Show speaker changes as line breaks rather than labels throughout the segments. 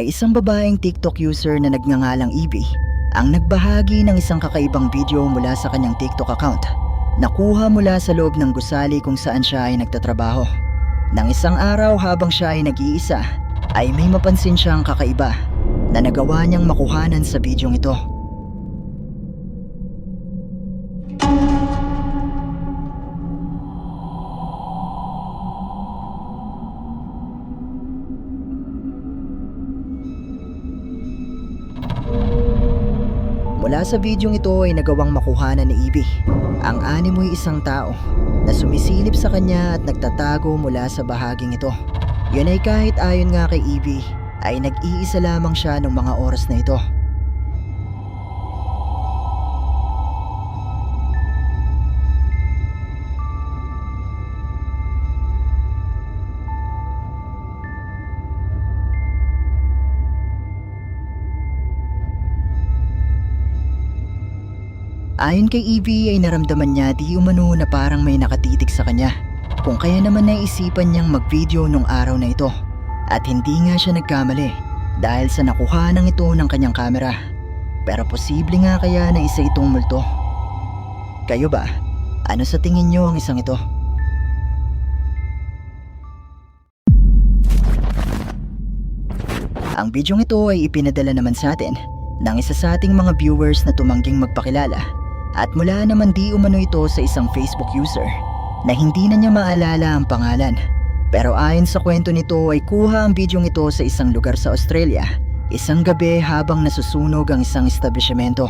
may isang babaeng TikTok user na nagngangalang Evie ang nagbahagi ng isang kakaibang video mula sa kanyang TikTok account. Nakuha mula sa loob ng gusali kung saan siya ay nagtatrabaho. Nang isang araw habang siya ay nag-iisa, ay may mapansin siyang kakaiba na nagawa niyang makuhanan sa bidyong ito. Mula sa bidyong ito ay nagawang makuhanan ni Ivy. Ang animoy isang tao na sumisilip sa kanya at nagtatago mula sa bahaging ito. Yun ay kahit ayon nga kay Ivy ay nag-iisa lamang siya ng mga oras na ito. Ayon kay Evie ay naramdaman niya di umano na parang may nakatitig sa kanya. Kung kaya naman naisipan niyang mag-video nung araw na ito. At hindi nga siya nagkamali dahil sa nakuha ng ito ng kanyang kamera. Pero posible nga kaya na isa itong multo. Kayo ba? Ano sa tingin niyo ang isang ito? Ang bidyong ito ay ipinadala naman sa atin ng isa sa ating mga viewers na tumangging magpakilala at mula naman di umano ito sa isang Facebook user na hindi na niya maalala ang pangalan. Pero ayon sa kwento nito ay kuha ang bidyong ito sa isang lugar sa Australia isang gabi habang nasusunog ang isang establishmento.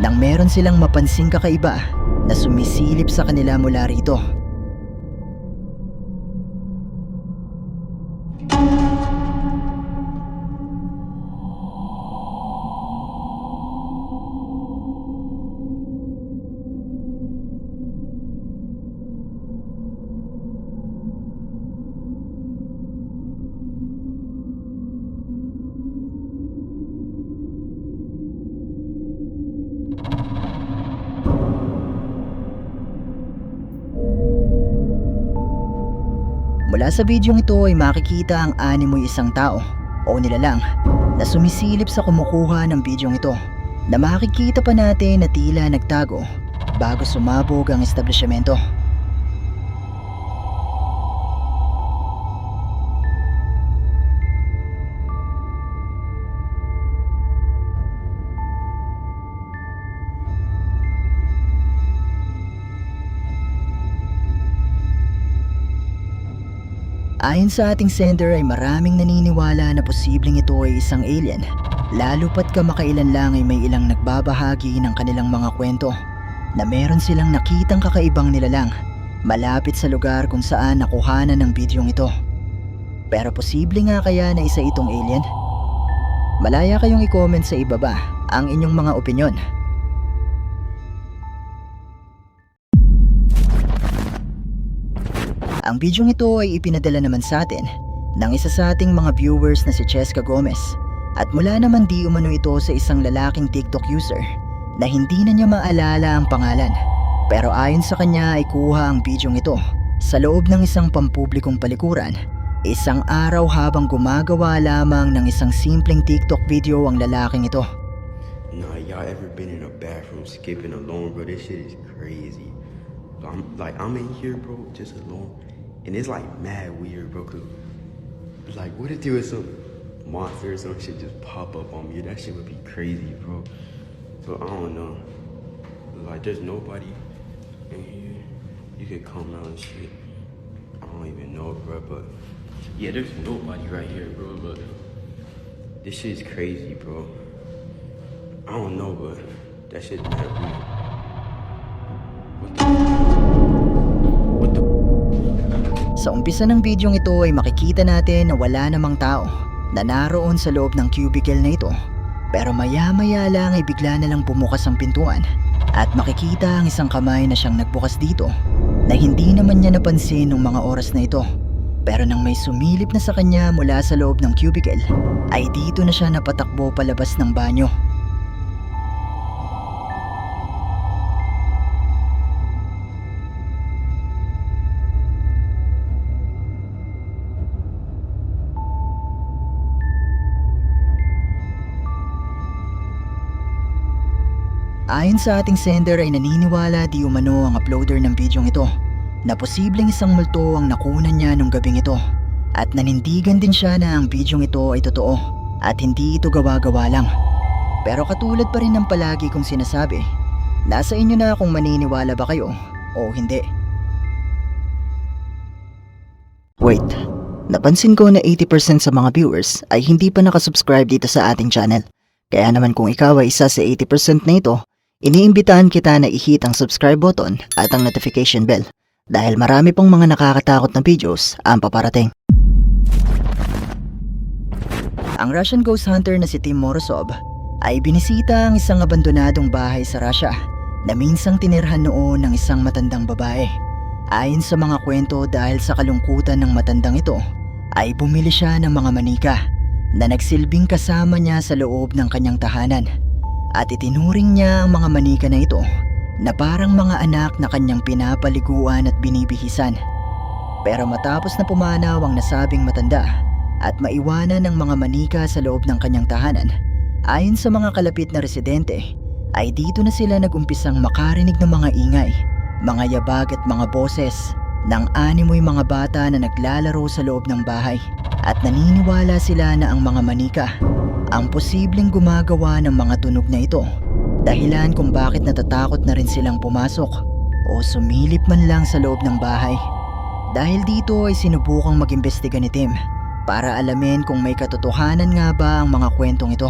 Nang meron silang mapansing kakaiba na sumisilip sa kanila mula rito. Mula sa bidyong ito ay makikita ang animoy isang tao o nilalang na sumisilip sa kumukuha ng bidyong ito na makikita pa natin na tila nagtago bago sumabog ang establishmento. Ayon sa ating sender ay maraming naniniwala na posibleng ito ay isang alien. Lalo pat kamakailan lang ay may ilang nagbabahagi ng kanilang mga kwento na meron silang nakitang kakaibang nilalang malapit sa lugar kung saan nakuhanan ng bidyong ito. Pero posible nga kaya na isa itong alien? Malaya kayong i-comment sa ibaba ang inyong mga opinyon. Ang bidyong ito ay ipinadala naman sa atin ng isa sa ating mga viewers na si Cheska Gomez at mula naman di umano ito sa isang lalaking TikTok user na hindi na niya maalala ang pangalan. Pero ayon sa kanya ay kuha ang bidyong ito sa loob ng isang pampublikong palikuran. Isang araw habang gumagawa lamang ng isang simpleng TikTok video ang lalaking ito.
Nah, y'all ever been in a bathroom skipping alone, bro? This shit is crazy. I'm like, I'm in here, bro, just alone, and it's like mad weird, bro. Cause like, what if there was some monster or some shit just pop up on me? That shit would be crazy, bro. So I don't know. Like, there's nobody in here. You could come out and shit. I don't even know, bro, but yeah, there's nobody right here, bro. But this shit is crazy, bro. I don't know, but that shit's weird.
Sa umpisa ng bidyong ito ay makikita natin na wala namang tao na naroon sa loob ng cubicle na ito. Pero maya-maya lang ay bigla na lang bumukas ang pintuan at makikita ang isang kamay na siyang nagbukas dito na hindi naman niya napansin nung mga oras na ito. Pero nang may sumilip na sa kanya mula sa loob ng cubicle, ay dito na siya napatakbo palabas ng banyo. Ayon sa ating sender ay naniniwala di umano ang uploader ng bidyong ito na posibleng isang multo ang nakunan niya nung gabing ito at nanindigan din siya na ang bidyong ito ay totoo at hindi ito gawa-gawa lang. Pero katulad pa rin ng palagi kong sinasabi, nasa inyo na kung maniniwala ba kayo o hindi. Wait, napansin ko na 80% sa mga viewers ay hindi pa nakasubscribe dito sa ating channel. Kaya naman kung ikaw ay isa sa 80% na ito, iniimbitahan kita na i-hit ang subscribe button at ang notification bell dahil marami pang mga nakakatakot na videos ang paparating. Ang Russian ghost hunter na si Tim Morozov ay binisita ang isang abandonadong bahay sa Russia na minsang tinirhan noon ng isang matandang babae. Ayon sa mga kwento dahil sa kalungkutan ng matandang ito, ay bumili siya ng mga manika na nagsilbing kasama niya sa loob ng kanyang tahanan at itinuring niya ang mga manika na ito na parang mga anak na kanyang pinapaliguan at binibihisan. Pero matapos na pumanaw ang nasabing matanda at maiwanan ng mga manika sa loob ng kanyang tahanan, ayon sa mga kalapit na residente, ay dito na sila nagumpisang makarinig ng mga ingay, mga yabag at mga boses ng animoy mga bata na naglalaro sa loob ng bahay at naniniwala sila na ang mga manika ang posibleng gumagawa ng mga tunog na ito dahilan kung bakit natatakot na rin silang pumasok o sumilip man lang sa loob ng bahay. Dahil dito ay sinubukang mag-imbestiga ni Tim para alamin kung may katotohanan nga ba ang mga kwentong ito.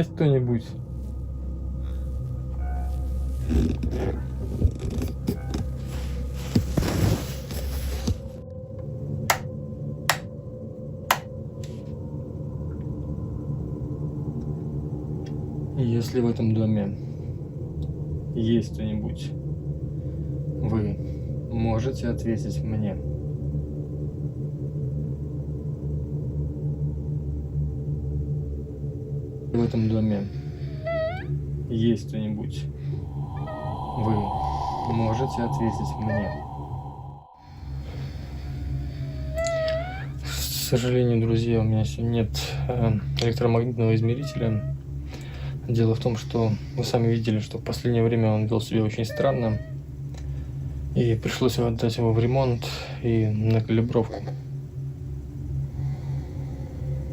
Есть кто-нибудь? Если в этом доме есть кто-нибудь, вы можете ответить мне. В этом доме есть кто-нибудь, вы можете ответить мне. К сожалению, друзья, у меня сегодня нет э, электромагнитного измерителя. Дело в том, что вы сами видели, что в последнее время он вел себя очень странно. И пришлось отдать его в ремонт и на калибровку.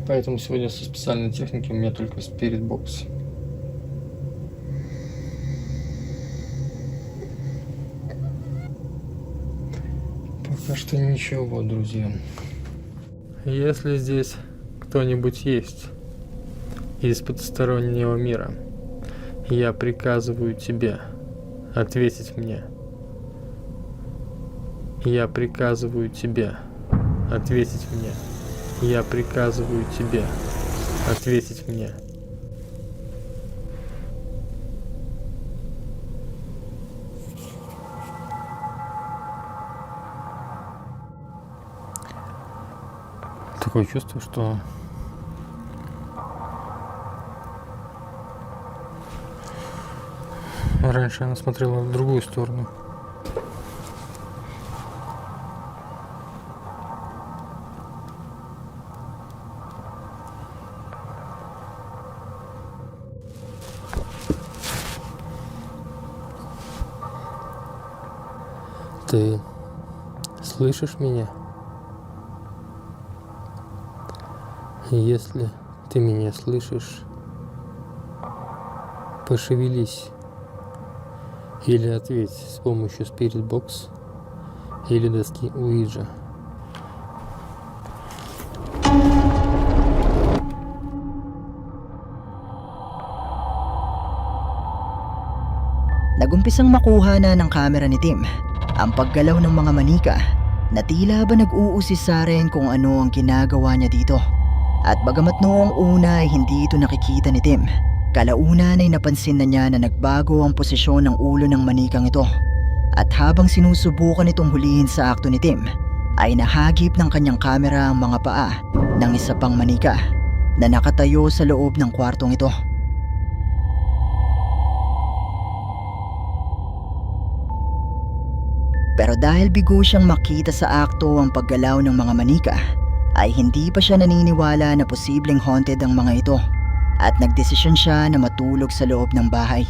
Поэтому сегодня со специальной техники у меня только Spirit Box. Пока что ничего, друзья. Если здесь кто-нибудь есть из потустороннего мира, я приказываю тебе ответить мне. Я приказываю тебе ответить мне. Я приказываю тебе ответить мне. Такое чувство, что раньше она смотрела в другую сторону. Ты слышишь меня? Если ты меня слышишь, пошевелись Или ответь с помощью Spirit Box или доски Уиджа.
Nagumpisang makuha na ng kamera ni Tim ang paggalaw ng mga manika na tila ba nag-uusis sa rin kung ano ang ginagawa niya dito. At bagamat noong una ay hindi ito nakikita ni Tim, kalaunan ay napansin na niya na nagbago ang posisyon ng ulo ng manikang ito. At habang sinusubukan itong hulihin sa akto ni Tim, ay nahagip ng kanyang kamera ang mga paa ng isa pang manika na nakatayo sa loob ng kwartong ito. Pero dahil bigo siyang makita sa akto ang paggalaw ng mga manika, ay hindi pa siya naniniwala na posibleng haunted ang mga ito at nagdesisyon siya na matulog sa loob ng bahay.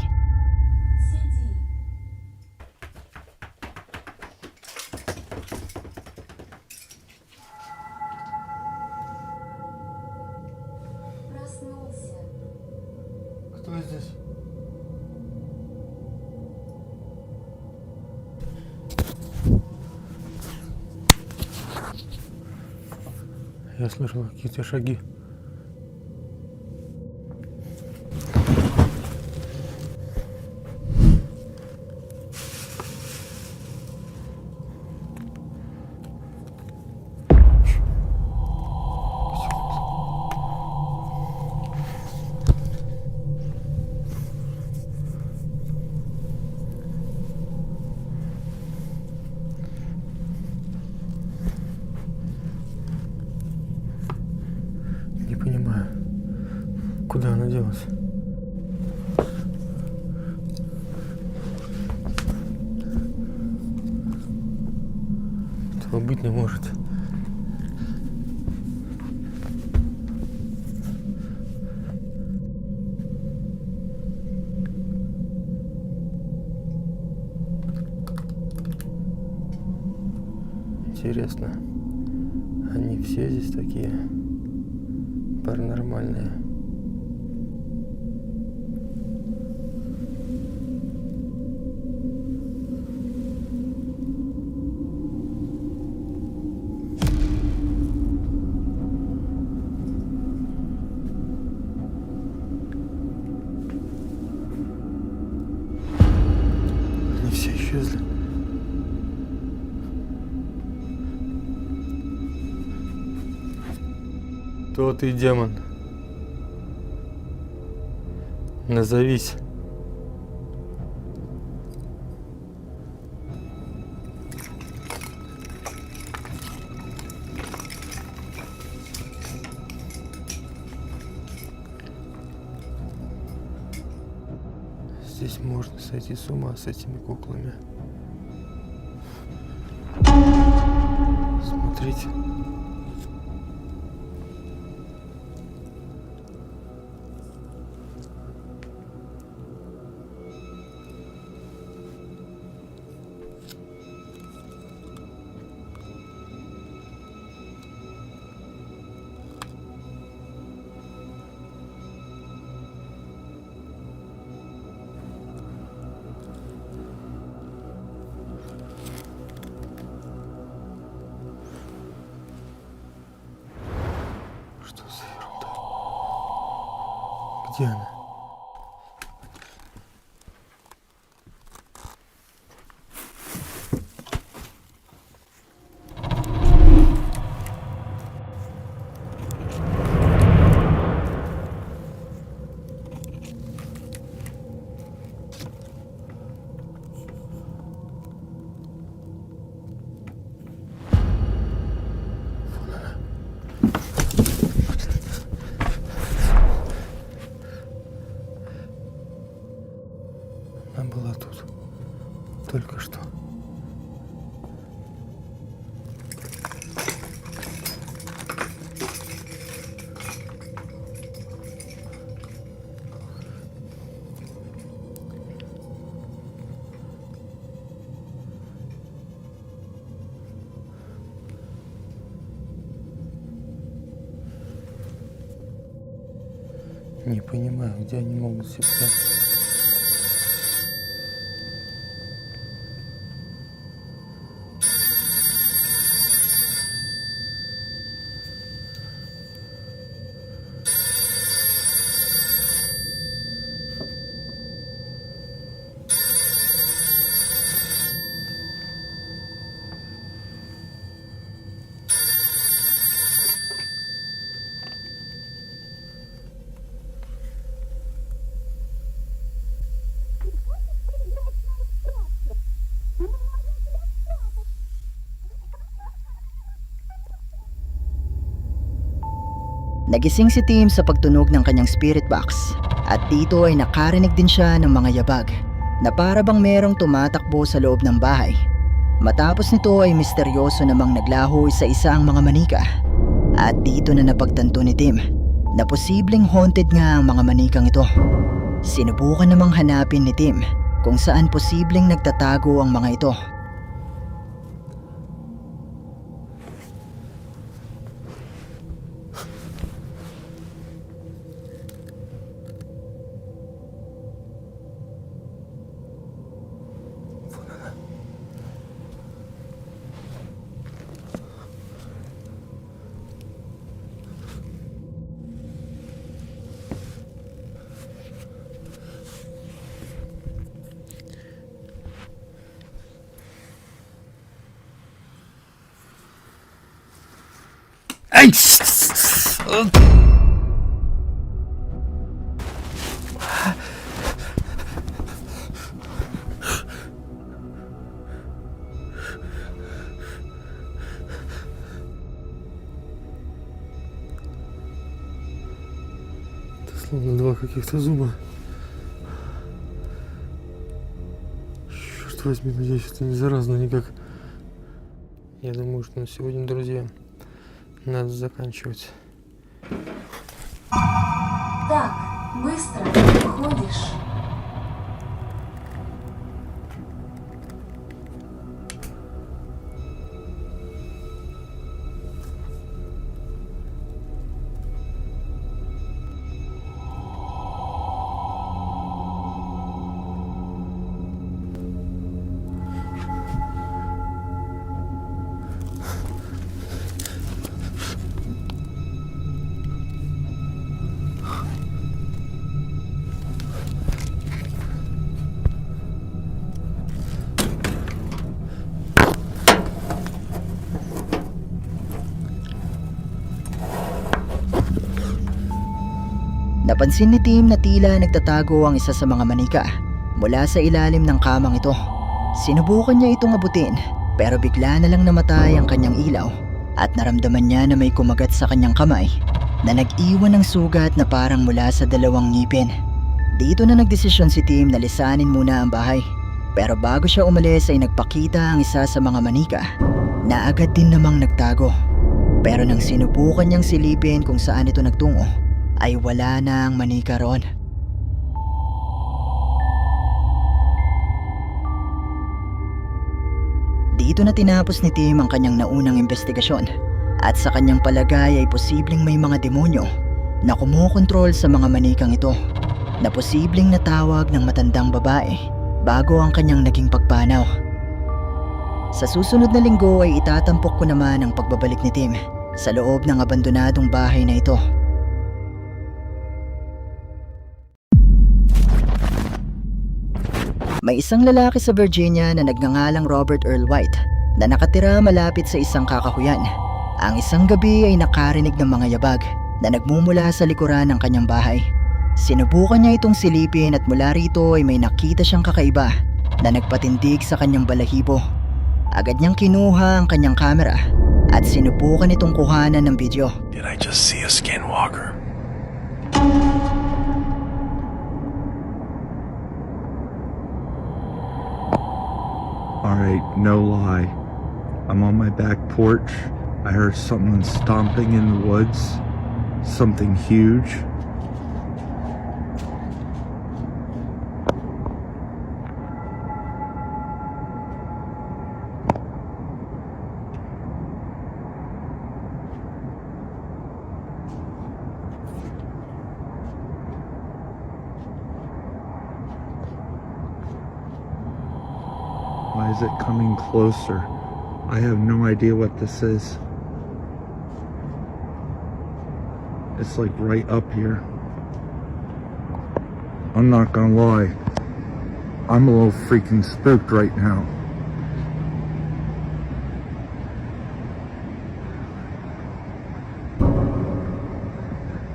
Я слышал какие-то шаги. Этого быть не может. Интересно, они все здесь такие паранормальные. Кто ты, демон? Назовись. Здесь можно сойти с ума с этими куклами. Смотрите. Где Где они могут себя.
Nagising si Tim sa pagtunog ng kanyang spirit box at dito ay nakarinig din siya ng mga yabag na para bang merong tumatakbo sa loob ng bahay. Matapos nito ay misteryoso namang naglaho sa isa ang mga manika at dito na napagtanto ni Tim na posibleng haunted nga ang mga manikang ito. Sinubukan namang hanapin ni Tim kung saan posibleng nagtatago ang mga ito.
Словно два каких-то зуба. Черт возьми, надеюсь, это не заразно никак. Я думаю, что на сегодня, друзья, надо заканчивать.
Napansin ni Tim na tila nagtatago ang isa sa mga manika mula sa ilalim ng kamang ito. Sinubukan niya itong abutin pero bigla na lang namatay ang kanyang ilaw at naramdaman niya na may kumagat sa kanyang kamay na nag-iwan ng sugat na parang mula sa dalawang ngipin. Dito na nagdesisyon si Tim na lisanin muna ang bahay. Pero bago siya umalis ay nagpakita ang isa sa mga manika na agad din namang nagtago. Pero nang sinubukan niyang silipin kung saan ito nagtungo, ay wala na ang manika roon. Dito na tinapos ni Tim ang kanyang naunang investigasyon at sa kanyang palagay ay posibleng may mga demonyo na kumukontrol sa mga manikang ito na posibleng natawag ng matandang babae bago ang kanyang naging pagpanaw. Sa susunod na linggo ay itatampok ko naman ang pagbabalik ni Tim sa loob ng abandonadong bahay na ito. May isang lalaki sa Virginia na nagngangalang Robert Earl White na nakatira malapit sa isang kakahuyan. Ang isang gabi ay nakarinig ng mga yabag na nagmumula sa likuran ng kanyang bahay. Sinubukan niya itong silipin at mula rito ay may nakita siyang kakaiba na nagpatindig sa kanyang balahibo. Agad niyang kinuha ang kanyang kamera at sinubukan itong kuhanan ng video.
Did I just see a skinwalker?
Alright, no lie. I'm on my back porch. I heard someone stomping in the woods. Something huge. Is it coming closer? I have no idea what this is. It's like right up here. I'm not gonna lie. I'm a little freaking spooked right now.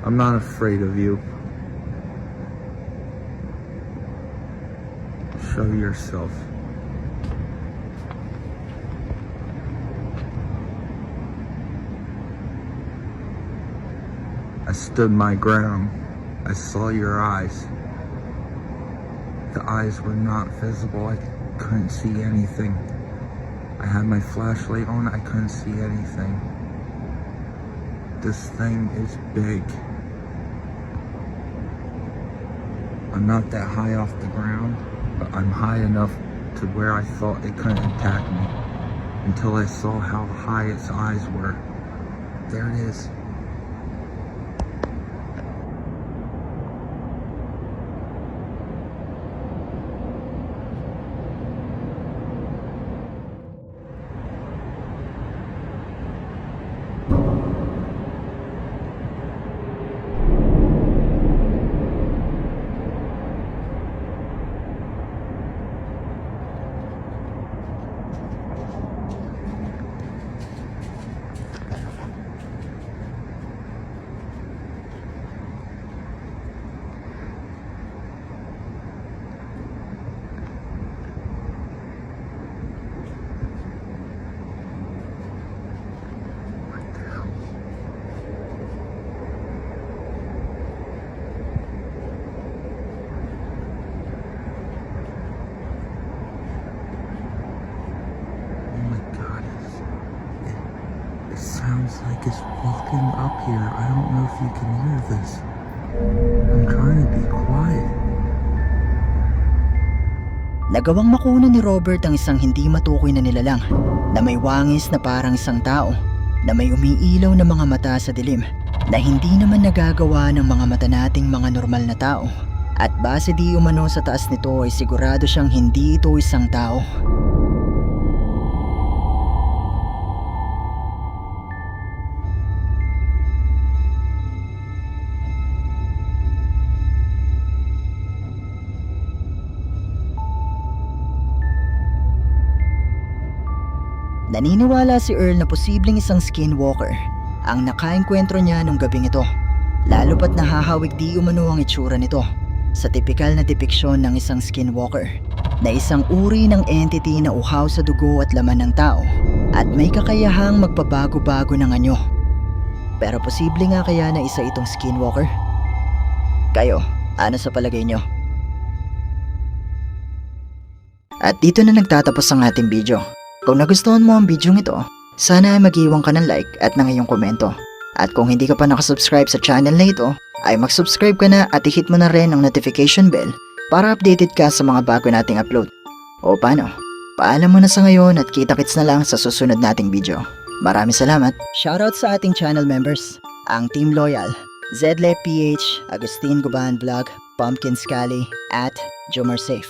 I'm not afraid of you. Show yourself. I stood my ground. I saw your eyes. The eyes were not visible. I couldn't see anything. I had my flashlight on. I couldn't see anything. This thing is big. I'm not that high off the ground, but I'm high enough to where I thought it couldn't attack me until I saw how high its eyes were. There it is. Here. I don't know if you can hear this. I'm trying to be quiet.
Nagawang makuna ni Robert ang isang hindi matukoy na nilalang na may wangis na parang isang tao na may umiilaw na mga mata sa dilim na hindi naman nagagawa ng mga mata nating mga normal na tao. At base di umano sa taas nito ay sigurado siyang hindi ito isang tao. Naniniwala si Earl na posibleng isang skinwalker ang nakaengkwentro niya nung gabing ito. Lalo pat nahahawig di umano ang itsura nito sa tipikal na depiksyon ng isang skinwalker na isang uri ng entity na uhaw sa dugo at laman ng tao at may kakayahang magpabago-bago ng anyo. Pero posible nga kaya na isa itong skinwalker? Kayo, ano sa palagay nyo? At dito na nagtatapos ang ating video. Kung nagustuhan mo ang video ito, sana ay mag-iwan ka ng like at ng iyong komento. At kung hindi ka pa nakasubscribe sa channel na ito, ay mag-subscribe ka na at i-hit mo na rin ang notification bell para updated ka sa mga bago nating upload. O paano? Paalam mo na sa ngayon at kita-kits na lang sa susunod nating video. Maraming salamat. Shoutout sa ating channel members, ang Team Loyal, Zedle PH, Agustin Guban Vlog, Pumpkin Scally, at Jomar Safe.